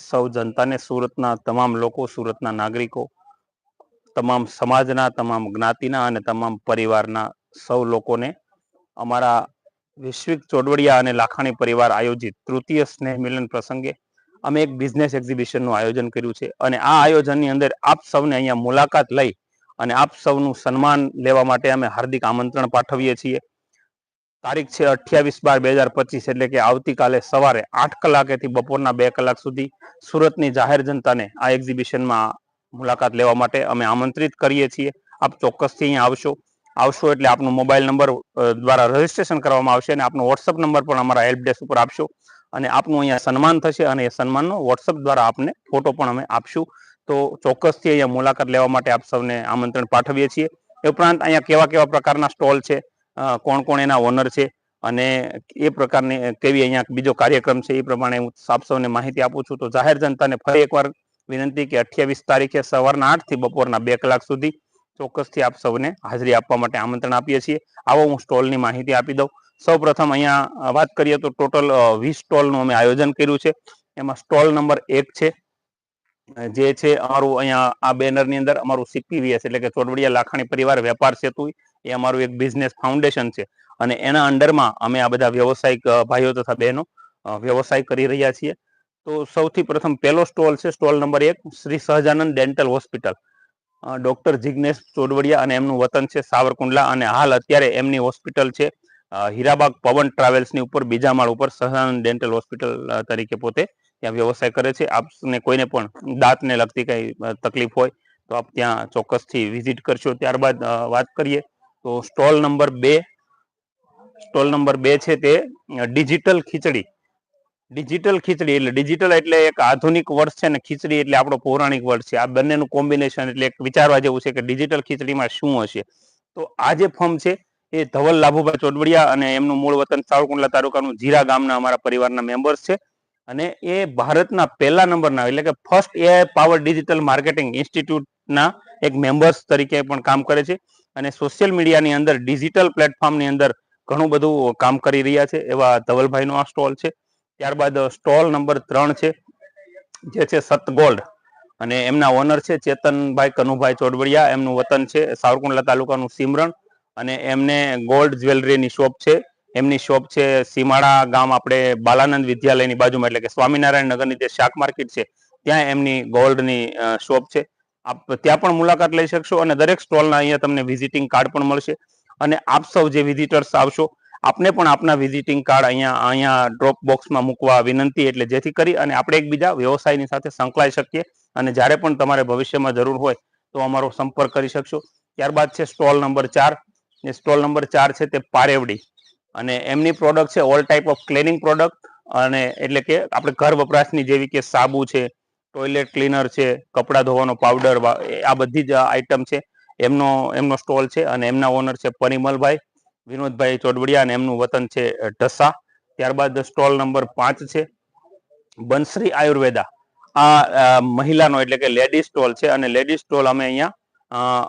સૌ જનતાને સુરતના તમામ લોકો, સુરતના નાગરિકો, તમામ સમાજના, તમામ જ્ઞાતિના અને તમામ પરિવારના સૌ લોકોને અમારા વૈશ્વિક ચોડવડિયા અને લાખાણી પરિવાર આયોજિત તૃતીય સ્નેહ મિલન પ્રસંગે અમે એક બિઝનેસ એક્ઝિબિશનનું આયોજન કર્યું છે. અને આ આયોજનની અંદર આપ સૌને અહીંયા મુલાકાત લઈ અને આપ સૌનું સન્માન લેવા માટે અમે હાર્દિક આમંત્રણ પાઠવીએ છીએ. તારીખ છે અઠ્યાવીસ બાર બે હજાર પચીસ એટલે કે આવતીકાલે સવારે આઠ કલાકેથી બપોરના બે કલાક સુધી સુરતની જાહેર જનતાને આ એક્ઝિબિશનમાં મુલાકાત લેવા માટે અમે આમંત્રિત કરીએ છીએ. આપ ચોક્કસથી અહીંયા આવશો. આવશો એટલે આપનો મોબાઈલ નંબર દ્વારા રજીસ્ટ્રેશન કરવામાં આવશે અને આપનો વોટ્સઅપ નંબર પણ અમારા હેલ્પ ડેસ્ક ઉપર આપશો. અને આપનું અહીંયા સન્માન થશે અને એ સન્માનનો વોટ્સઅપ દ્વારા આપને ફોટો પણ અમે આપશું. તો ચોક્કસથી અહીંયા મુલાકાત લેવા માટે આપ સૌને આમંત્રણ પાઠવીએ છીએ. એ ઉપરાંત અહીંયા કેવા કેવા પ્રકારના સ્ટોલ છે? કોણ કોણ એના ઓનર છે અને એ પ્રકારની કેવી અહીંયા બીજો કાર્યક્રમ છે એ પ્રમાણે હું આપ સૌને માહિતી આપું છું. તો જાહેર જનતાને ફરી એકવાર વિનંતી કે અઠ્યાવીસ તારીખે સવારના આઠથી બપોરના બે કલાક સુધી ચોક્કસથી આપ સૌને હાજરી આપવા માટે આમંત્રણ આપીએ છીએ. આવો હું સ્ટોલની માહિતી આપી દઉં. સૌ પ્રથમ અહીંયા વાત કરીએ તો ટોટલ વીસ સ્ટોલનું અમે આયોજન કર્યું છે. એમાં સ્ટોલ નંબર એક છે, જે છે અમારું અહીંયા આ બેનરની અંદર અમારું સીપીવીએસ એટલે કે ચોડવડિયા લાખાણી પરિવાર વેપાર સેતુ એ અમારું એક બિઝનેસ ફાઉન્ડેશન છે. અને એના અંડરમાં અમે આ બધા વ્યવસાયિક ભાઈઓ તથા બહેનો વ્યવસાય કરી રહ્યા છીએ. તો સૌથી પ્રથમ પહેલો સ્ટોલ છે, સ્ટોલ નંબર એક, Shri Sahajanand dental hospital. Doctor Jignesh Chodavadiya અને એમનું વતન છે સાવરકુંડલા અને હાલ અત્યારે એમની હોસ્પિટલ છે હીરાબાગ પવન ટ્રાવેલ્સની ઉપર, બીજા માળ ઉપર સહજાનંદ ડેન્ટલ હોસ્પિટલ તરીકે પોતે ત્યાં વ્યવસાય કરે છે. આપને કોઈને પણ દાંતને લગતી કંઈ તકલીફ હોય તો આપ ત્યાં ચોક્કસથી વિઝિટ કરશો. ત્યારબાદ વાત કરીએ તો સ્ટોલ નંબર બે, સ્ટોલ નંબર બે છે તે ડિજિટલ ખીચડી. ડિજિટલ ખીચડી એટલે ડિજિટલ એટલે એક આધુનિક વર્ષ છે ને ખીચડી એટલે આપણો પૌરાણિક વર્ષ છે. આ બંનેનું કોમ્બિનેશન એટલે એક વિચારવા જેવું છે કે ડિજિટલ ખીચડીમાં શું હશે. તો આ જે ફોર્મ છે એ ધવલ લાભુભાઈ ચોડવડિયા અને એમનું મૂળ વતન સાવરકુંડલા તાલુકાનું જીરા ગામના અમારા પરિવારના મેમ્બર્સ છે. અને એ ભારતના પહેલા નંબરના એટલે કે first AI power digital marketing ઇન્સ્ટિટ્યૂટના એક મેમ્બર્સ તરીકે પણ કામ કરે છે. અને સોશિયલ મીડિયાની અંદર ડિજિટલ પ્લેટફોર્મની અંદર ઘણું બધું કામ કરી રહ્યા છે. એવા ધવલભાઈનો આ સ્ટોલ છે. ત્યારબાદ સ્ટોલ નંબર ત્રણ છે, જે છે સત ગોલ્ડ અને એમના ઓનર છે ચેતનભાઈ કનુભાઈ ચોડવડિયા. એમનું વતન છે સાવરકુંડલા તાલુકાનું સિમરણ. અને એમને ગોલ્ડ જ્વેલરીની શોપ છે. એમની શોપ છે સીમાડા ગામ આપણે બાલાનંદ વિદ્યાલયની બાજુમાં, એટલે કે સ્વામિનારાયણ નગરની જે શાક માર્કેટ છે, ત્યાં એમની ગોલ્ડની શોપ છે. આપ ત્યાં પણ મુલાકાત લઈ શકશો અને દરેક સ્ટોલના અહીંયા તમને વિઝિટિંગ કાર્ડ પણ મળશે. અને આપ સૌ જે વિઝિટર્સ આવશો, આપને પણ આપના વિઝિટિંગ કાર્ડ અહીંયા અહીંયા ડ્રોપ બોક્સમાં મૂકવા વિનંતી એટલે જેથી કરી અને આપણે એકબીજા વ્યવસાયની સાથે સંકળાઈ શકીએ. અને જ્યારે પણ તમારે ભવિષ્યમાં જરૂર હોય તો અમારો સંપર્ક કરી શકશો. ત્યારબાદ છે સ્ટોલ નંબર ચાર. એ સ્ટોલ નંબર ચાર છે તે પારેવડી. અને એમની પ્રોડક્ટ છે all type of cleaning product અને એટલે કે આપણે ઘર વપરાશની જેવી કે સાબુ છે ટોયલેટ ક્લીનર છે, કપડાં ધોવાનો પાવડર આ બધી જ આઈટમ છે. એમનો એમનો સ્ટોલ છે અને એમના ઓનર છે પરિમલભાઈ, વિનોદભાઈ ચોડવડિયા અને એમનું વતન છે ઢસા. ત્યારબાદ સ્ટોલ નંબર પાંચ છે બંશ્રી આયુર્વેદા. આ મહિલાનો એટલે કે લેડીઝ સ્ટોલ છે અને લેડીઝ સ્ટોલ અમે અહીંયા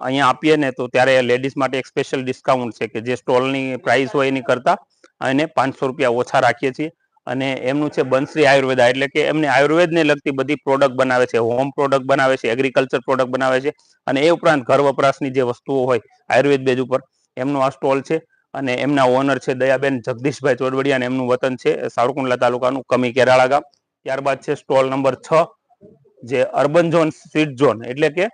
અહીંયા આપીએ ને તો ત્યારે લેડીઝ માટે એક સ્પેશિયલ ડિસ્કાઉન્ટ છે કે જે સ્ટોલની પ્રાઇસ હોય એની કરતા એને પાંચસો રૂપિયા ઓછા રાખીએ છીએ. અને એમનું છે બંશ્રી આયુર્વેદા એટલે કે એમને આયુર્વેદને લગતી બધી પ્રોડક્ટ બનાવે છે હોમ પ્રોડક્ટ બનાવે છે એગ્રીકલ્ચર પ્રોડક્ટ બનાવે છે અને એ ઉપરાંત ઘર વપરાશની જે વસ્તુઓ હોય આયુર્વેદ બેજ ઉપર, એમનો આ સ્ટોલ છે અને એમના ઓનર છે દયાબેન જગદીશભાઈ ચોડવડિયા અને એમનું વતન છે સાવરકુંડલા તાલુકાનું કમી કેરાળા ગામ. ત્યારબાદ છે સ્ટોલ નંબર છ, જે અર્બન ઝોન સ્વીટ ઝોન એટલે કે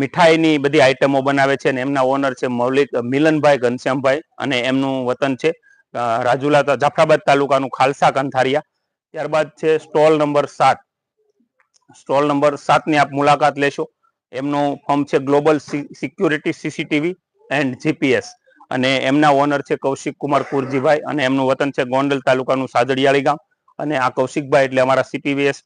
મીઠાઈની બધી આઈટમો બનાવે છે અને એમના ઓનર છે મૌલિક, મિલનભાઈ ઘનશ્યામભાઈ અને એમનું વતન છે રાજુલા જાફરાબાદ તાલુકાનું ખાલસા કંથારિયા. ત્યારબાદ છે સ્ટોલ નંબર સાત. સ્ટોલ નંબર સાતની આપ મુલાકાત લેશો. એમનું ફર્મ છે global security CCTV and GPS. અને એમના ઓનર છે કૌશિક કુમાર કુરજીભાઈ અને એમનું વતન છે ગોંડલ તાલુકાનું સાજડિયાળી ગામ. અને આ કૌશિકભાઈ એટલે અમારા સીપીવીએસ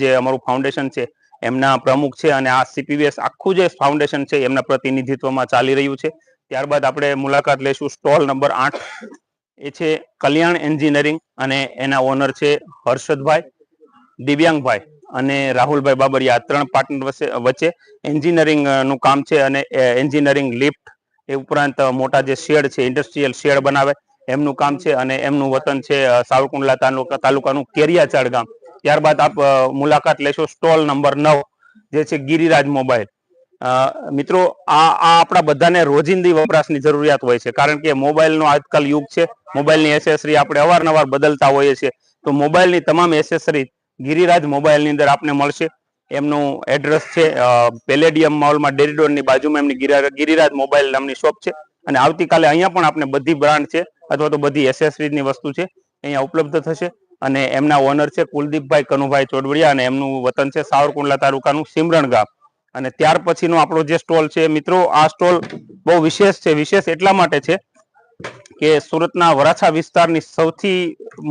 જે અમારું ફાઉન્ડેશન છે, એમના પ્રમુખ છે અને આ સીપીવીએસ આખું જે ફાઉન્ડેશન છે એમના પ્રતિનિધિત્વમાં ચાલી રહ્યું છે. ત્યારબાદ આપણે મુલાકાત લઈશું સ્ટોલ નંબર આઠ. એ છે કલ્યાણ એન્જિનિયરિંગ અને એના ઓનર છે હર્ષદભાઈ દિવ્યાંગભાઈ અને રાહુલભાઈ બાબરિયા. ત્રણ પાર્ટનર વચ્ચે એન્જિનિયરિંગનું કામ છે અને એન્જિનિયરિંગ લિફ્ટ એ ઉપરાંત મોટા જે શેડ છે, ઇન્ડસ્ટ્રીયલ શેડ બનાવે, એમનું કામ છે અને એમનું વતન છે સાવરકુંડલા તાલુકા, તાલુકાનું કેરિયાચાડ ગામ. ત્યારબાદ આપ મુલાકાત લેશો સ્ટોલ નંબર નવ, જે છે ગિરિરાજ મોબાઈલ. મિત્રો, આ આ આપણા બધાને રોજિંદી વપરાશની જરૂરિયાત હોય છે. કારણ કે મોબાઈલનો આજકાલ યુગ છે. મોબાઈલની એસેસરી આપણે અવારનવાર બદલતા હોઈએ છીએ. તો મોબાઈલની તમામ એસેસરી ગિરિરાજ મોબાઈલની અંદર આપને મળશે. એમનું એડ્રેસ છે પેલેડિયમ મોલમાં ડેરીડોરની બાજુમાં એમની ગિરા- ગિરિરાજ મોબાઈલ નામની શોપ છે. અને આવતીકાલે અહીંયા પણ આપણે બધી બ્રાન્ડ છે અથવા તો બધી એસેસરીઝની વસ્તુ છે અહીંયા ઉપલબ્ધ થશે. અને એમના ઓનર છે કુલદીપભાઈ કનુભાઈ ચોડવડિયા અને એમનું વતન છે સાવરકુંડલા તાલુકાનું સિમરણ ગામ અને ત્યાર પછીનો આપણો જે સ્ટોલ છે, મિત્રો, આ સ્ટોલ બહુ વિશેષ છે, વિશેષ એટલા માટે છે કે સુરતના વરાછા વિસ્તારની સૌથી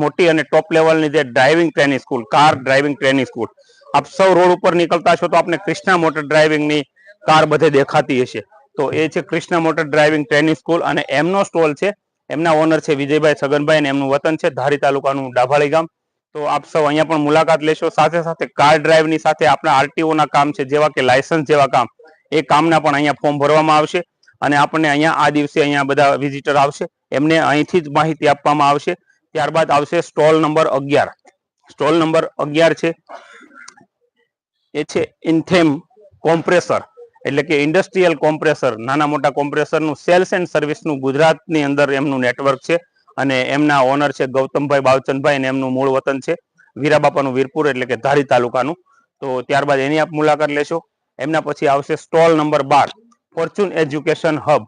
મોટી અને ટોપ લેવલની જે driving training school car driving training school આપ સૌ રોડ ઉપર નીકળતા છો તો આપને ક્રિષ્ના મોટર ડ્રાઇવિંગની કાર બધે દેખાતી હશે. તો એ છે Krishna motor driving training school અને એમનો સ્ટોલ છે, એમના ઓનર છે વિજયભાઈ છગનભાઈ અને એમનું વતન છે ધારી તાલુકાનું ડાભાળી ગામ. તો આપ સૌ અહીંયા પણ મુલાકાત લેશો. સાથે સાથે કાર ડ્રાઈવની સાથે આપણા આરટીઓ ના કામ છે, જેવા કે લાયસન્સ જેવા કામ, એ કામના પણ અહીંયા ફોર્મ ભરવામાં આવશે અને આપણને અહીંયા આ દિવસે અહીંયા બધા વિઝિટર આવશે. એમને અહીંથી જ માહિતી આપવામાં આવશે. ત્યારબાદ આવશે સ્ટોલ નંબર અગિયાર. સ્ટોલ નંબર અગિયાર છે. એ છે ઇન્થેમ કોમ્પ્રેસર એટલે કે ઇન્ડસ્ટ્રીયલ કોમ્પ્રેસર નાના મોટા કોમ્પ્રેસરનું સેલ્સ એન્ડ સર્વિસનું ગુજરાતની અંદર એમનું નેટવર્ક છે. અને એમના ઓનર છે ગૌતમભાઈ બાવચંદભાઈ અને એમનું મૂળ વતન છે વીરાબાપાનું વીરપુર એટલે કે ધારી તાલુકાનું. તો ત્યારબાદ એની આપ મુલાકાત લેશો. એમના પછી આવશે સ્ટોલ નંબર બાર, ફોર્ચ્યુન એજ્યુકેશન હબ.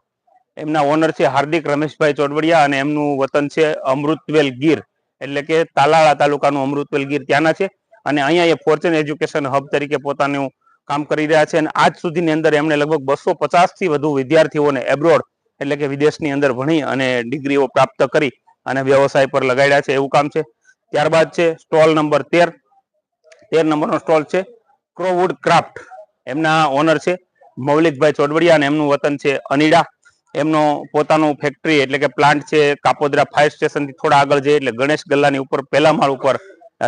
એમના ઓનર છે હાર્દિક રમેશભાઈ ચોડવડિયા અને એમનું વતન છે અમૃતવેલ ગીર, એટલે કે તાલાળા તાલુકાનું અમૃતવેલ ગીર ત્યાંના છે. અને અહીંયા એ ફોર્ચ્યુન એજ્યુકેશન હબ તરીકે પોતાનું કામ કરી રહ્યા છે. અને આજ સુધીની અંદર એમણે લગભગ બસો થી વધુ વિદ્યાર્થીઓને એબ્રોડ એટલે કે વિદેશની અંદર ભણી અને ડિગ્રીઓ પ્રાપ્ત કરી અને વ્યવસાય પર લગાડ્યા છે એવું કામ છે. ત્યારબાદ છે સ્ટોલ નંબર તેર. તેર નંબરનો સ્ટોલ છે ક્રોવુડ ક્રાફ્ટ. એમના ઓનર છે મૌલિકભાઈ ચોડવડિયા અને એમનું વતન છે અનીડા. એમનો પોતાનું ફેક્ટરી એટલે કે પ્લાન્ટ છે કાપોદરા ફાયર સ્ટેશનથી થોડા આગળ જઈએ એટલે ગણેશ ગલ્લાની ઉપર પહેલા માળ ઉપર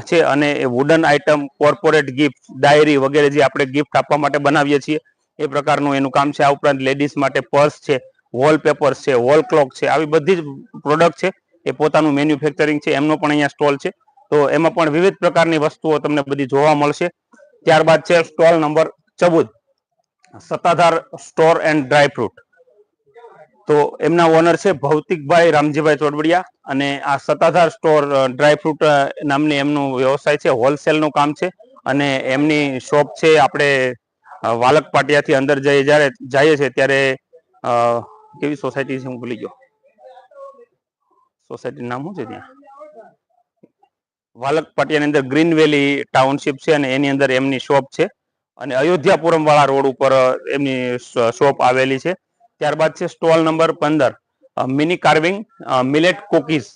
છે અને એ wooden item corporate gift diary વગેરે જે આપણે ગિફ્ટ આપવા માટે બનાવીએ છીએ એ પ્રકારનું એનું કામ છે. આ ઉપરાંત લેડીઝ માટે પર્સ છે. વોલપેપર્સ છે વોલ ક્લોક છે, આવી બધી જ પ્રોડક્ટ છે. એ પોતાનું મેન્યુફેક્ચરિંગ છે, એમનો પણ અહીંયા સ્ટોલ છે. તો એમાં પણ વિવિધ પ્રકારની વસ્તુઓ તમને બધી જોવા મળશે. ત્યારબાદ છે સ્ટોલ નંબર ચૌદ. સત્તાધાર સ્ટોર એન્ડ ડ્રાયફ્રૂટ તો એમના ઓનર છે ભૌતિકભાઈ રામજીભાઈ ચોડવડિયા અને આ સત્તાધાર સ્ટોર ડ્રાયફ્રૂટ નામની એમનું વ્યવસાય છે હોલસેલનું કામ છે. અને એમની શોપ છે, આપણે વાલક પાટિયાથી અંદર જઈએ જ્યારે, જઈએ છીએ ત્યારે કેવી સોસાયટી છે હું ભૂલી ગયો. સોસાયટી નામ શું છે ત્યાં? વાલક પાટિયાની અંદર ગ્રીન વેલી ટાઉનશીપ છે અને એની અંદર એમની શોપ છે. અને અયોધ્યાપુરમ વાળા રોડ ઉપર એમની શોપ આવેલી છે. ત્યારબાદ છે સ્ટોલ નંબર પંદર મિની કાર્વિંગ મિલેટ કુકીઝ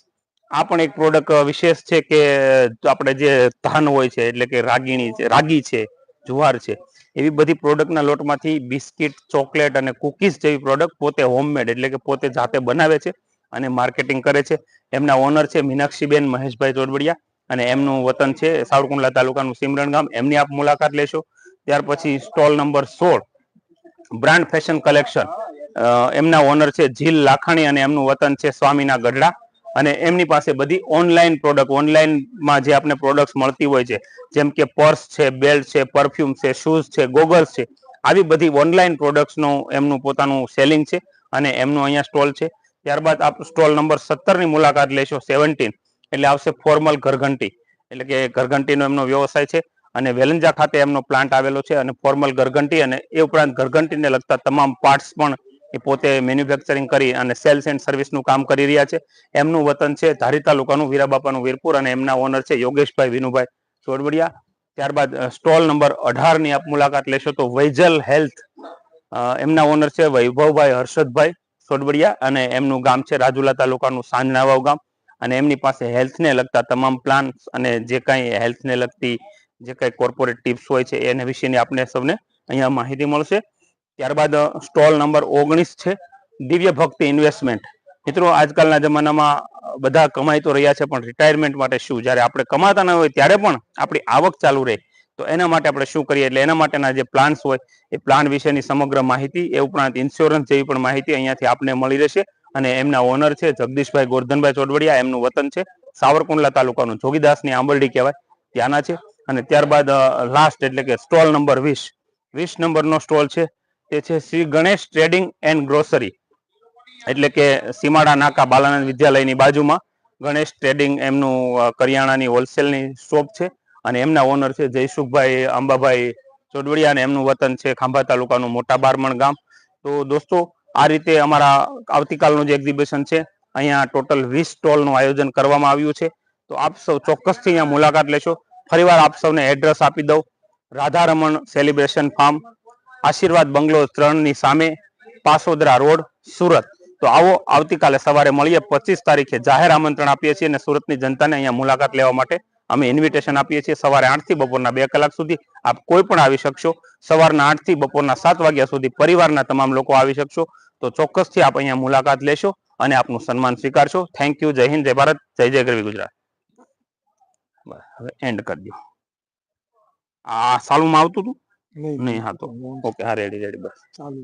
આ પણ એક પ્રોડક્ટ વિશેષ છે કે આપણે જે ધાન હોય છે, એટલે કે રાગીણી છે, રાગી છે, જુવાર છે એવી બધી પ્રોડક્ટના લોટમાંથી બિસ્કિટ, ચોકલેટ અને કુકીઝ જેવી પ્રોડક્ટ પોતે હોમમેડ એટલે કે પોતે જાતે બનાવે છે અને માર્કેટિંગ કરે છે. એમના ઓનર છે મીનાક્ષીબેન મહેશભાઈ ચોડબડિયા અને એમનું વતન છે સાવરકુંડલા તાલુકાનું સિમરણ ગામ. એમની આપ મુલાકાત લેશો. ત્યાર પછી સ્ટોલ નંબર સોળ, બ્રાન્ડ ફેશન કલેક્શન. એમના ઓનર છે જીલ લાખાણી અને એમનું વતન છે સ્વામીના ગઢડા. અને એમની પાસે બધી ઓનલાઈન પ્રોડક્ટ ઓનલાઈનમાં જે આપણે પ્રોડક્ટ્સ મળતી હોય છે, જેમ કે પર્સ છે બેલ્ટ છે પરફ્યુમ છે શૂઝ છે ગોગલ્સ છે, આવી બધી ઓનલાઈન પ્રોડક્ટ્સનું એમનું પોતાનું સેલિંગ છે અને એમનું અહીંયા સ્ટોલ છે. ત્યારબાદ આપ સ્ટોલ નંબર સત્તરની મુલાકાત લેશો સેવન્ટીન એટલે આવશે ફોર્મલ ઘરઘંટી. એટલે કે ઘરઘંટીનો એમનો વ્યવસાય છે અને વેલંજા ખાતે એમનો પ્લાન્ટ આવેલો છે અને ફોર્મલ ઘરઘંટી અને એ ઉપરાંત ઘરઘંટીને લગતા તમામ પાર્ટ્સ પણ એ પોતે મેન્યુફેક્ચરિંગ કરી અને સેલ્સ એન્ડ સર્વિસનું કામ કરી રહ્યા છે. એમનું વતન છે ધારી તાલુકાનું વીરાબાપાનું વીરપુર અને એમના ઓનર છે યોગેશભાઈ વિનુભાઈ ચોડવડિયા ત્યારબાદ સ્ટોલ નંબર અઢારની આપ મુલાકાત લેશો તો વૈજલ હેલ્થ એમના ઓનર છે વૈભવભાઈ હર્ષદભાઈ સોડવડિયા અને એમનું ગામ છે રાજુલા તાલુકાનું સાંજનાવાવ ગામ. અને એમની પાસે હેલ્થને લગતા તમામ પ્લાન અને જે કાંઈ હેલ્થને લગતી જે કાંઈ કોર્પોરેટ ટિપ્સ હોય છે એના વિશેની આપણે સૌને અહીંયા માહિતી મળશે. ત્યારબાદ સ્ટોલ નંબર ઓગણીસ છે. દિવ્ય ભક્તિ ઇન્વેસ્ટમેન્ટ. મિત્રો, આજકાલના જમાનામાં બધા કમાઈ તો રહ્યા છે, પણ રિટાયરમેન્ટ માટે શું? જ્યારે આપણે કમાતા ન હોય, ત્યારે પણ આપણી આવક ચાલુ રહે. તો એના માટે આપણે શું કરીએ? એટલે એના માટેના જે પ્લાન્સ હોય, એ પ્લાન વિશેની સમગ્ર માહિતી, એ ઉપરાંત ઇન્સ્યોરન્સ જેવી પણ માહિતી અહીંયાથી આપને મળી રહેશે. અને એમના ઓનર છે, જગદીશભાઈ ગોરધનભાઈ ચોડવડિયા, એમનું વતન છે, સાવરકુંડલા તાલુકાનું જોગીદાસની આંબરડી કહેવાય, ત્યાંના છે. અને ત્યારબાદ લાસ્ટ એટલે કે સ્ટોલ નંબર વીસ. વીસ નંબરનો સ્ટોલ છે. તે છે Shri Ganesh trading and grocery એટલે કે સીમાડા નાકા બાલાનંદ વિદ્યાલયની બાજુમાં ગણેશ ટ્રેડિંગ એમનું કરિયાણાની હોલસેલની શોપ છે. અને એમના ઓનર છે જયસુખભાઈ અંબાભાઈ ચોડવડિયા અને એમનું વતન છે ખાંભા તાલુકાનું મોટા બારમણ ગામ. તો દોસ્તો, આ રીતે અમારા આવતીકાલનું જે એક્ઝિબિશન છે, અહીંયા ટોટલ વીસ સ્ટોલનું આયોજન કરવામાં આવ્યું છે. તો આપ સૌ ચોક્કસથી અહીંયા મુલાકાત લેશો. ફરીવાર આપ સૌને એડ્રેસ આપી દઉં. રાધારમણ સેલિબ્રેશન ફાર્મ આશીર્વાદ બંગલો ત્રણની સામે પાસોદરા રોડ, સુરત. તો આવો આવતીકાલે સવારે મળીએ, પચીસ તારીખે જાહેર આમંત્રણ આપીએ છીએ અને સુરતની જનતાને અહીંયા મુલાકાત લેવા માટે અમે ઇન્વિટેશન આપીએ છીએ. સવારે આઠથી બપોરના બે કલાક સુધી આપ કોઈ પણ આવી શકશો. સવારના આઠથી બપોરના સાત વાગ્યા સુધી પરિવારના તમામ લોકો આવી શકશો. તો ચોક્કસથી આપ અહીંયા મુલાકાત લેશો અને આપનું સન્માન સ્વીકારશો. થેન્ક યુ જય હિન્દ, જય ભારત, જય જય ગરવી ગુજરાત. હવે એન્ડ કરી દો. આ સાલુમાં આવતું હતું? નહીં નહીં હા તો. ઓકે હા રેડી રેડી બસ. ચાલુ